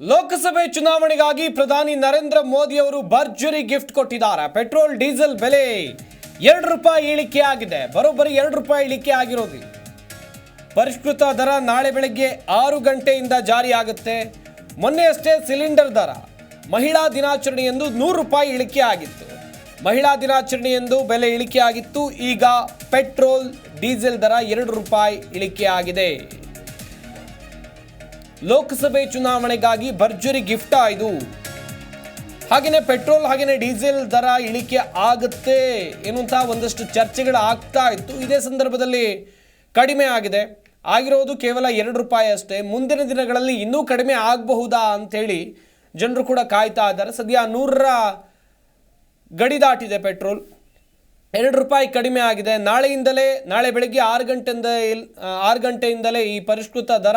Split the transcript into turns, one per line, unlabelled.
ಲೋಕಸಭೆ ಚುನಾವಣೆಗಾಗಿ ಪ್ರಧಾನಿ ನರೇಂದ್ರ ಮೋದಿ ಅವರು ಭರ್ಜರಿ ಗಿಫ್ಟ್ ಕೊಟ್ಟಿದ್ದಾರೆ. ಪೆಟ್ರೋಲ್, ಡೀಸೆಲ್ ಬೆಲೆ ಎರಡು ರೂಪಾಯಿ ಇಳಿಕೆ ಆಗಿದೆ. ಬರೋಬ್ಬರಿ ಎರಡು ರೂಪಾಯಿ ಇಳಿಕೆ ಆಗಿರೋದು. ಪರಿಷ್ಕೃತ ದರ ನಾಳೆ ಬೆಳಗ್ಗೆ ಆರು ಗಂಟೆಯಿಂದ ಜಾರಿಯಾಗುತ್ತೆ ಮೊನ್ನೆಯಷ್ಟೇ ಸಿಲಿಂಡರ್ ದರ. ಮಹಿಳಾ ದಿನಾಚರಣೆಯೆಂದು ನೂರು ರೂಪಾಯಿ ಇಳಿಕೆ ಆಗಿತ್ತು. ಮಹಿಳಾ ದಿನಾಚರಣೆಯೆಂದು ಬೆಲೆ ಇಳಿಕೆ ಆಗಿತ್ತು. ಈಗ ಪೆಟ್ರೋಲ್, ಡೀಸೆಲ್ ದರ ಎರಡು ರೂಪಾಯಿ ಇಳಿಕೆ ಆಗಿದೆ. ಲೋಕಸಭೆ ಚುನಾವಣೆಗಾಗಿ ಭರ್ಜರಿ ಗಿಫ್ಟ್ ಇದು ಹಾಗೆಯೇ ಪೆಟ್ರೋಲ್ ಹಾಗೆಯೇ ಡೀಸೆಲ್ ದರ ಇಳಿಕೆ ಆಗುತ್ತೆ ಎನ್ನುವಂತಹ ಒಂದಷ್ಟು ಚರ್ಚೆಗಳು ಆಗ್ತಾ ಇತ್ತು. ಇದೇ ಸಂದರ್ಭದಲ್ಲಿ ಕಡಿಮೆ ಆಗಿದೆ. ಆಗಿರೋದು ಕೇವಲ ಎರಡು ರೂಪಾಯಿ ಅಷ್ಟೇ. ಮುಂದಿನ ದಿನಗಳಲ್ಲಿ ಇನ್ನೂ ಕಡಿಮೆ ಆಗಬಹುದಾ ಅಂಥೇಳಿ ಜನರು ಕೂಡ ಕಾಯ್ತಾ ಇದ್ದಾರೆ. ಸದ್ಯ ನೂರರ ಗಡಿ ದಾಟಿದೆ ಪೆಟ್ರೋಲ್. ಎರಡು ರೂಪಾಯಿ ಕಡಿಮೆ ಆಗಿದೆ. ನಾಳೆಯಿಂದಲೇ, ನಾಳೆ ಬೆಳಗ್ಗೆ ಆರು ಗಂಟೆಯಿಂದ ಆರು ಗಂಟೆಯಿಂದಲೇ ಈ ಪರಿಷ್ಕೃತ ದರ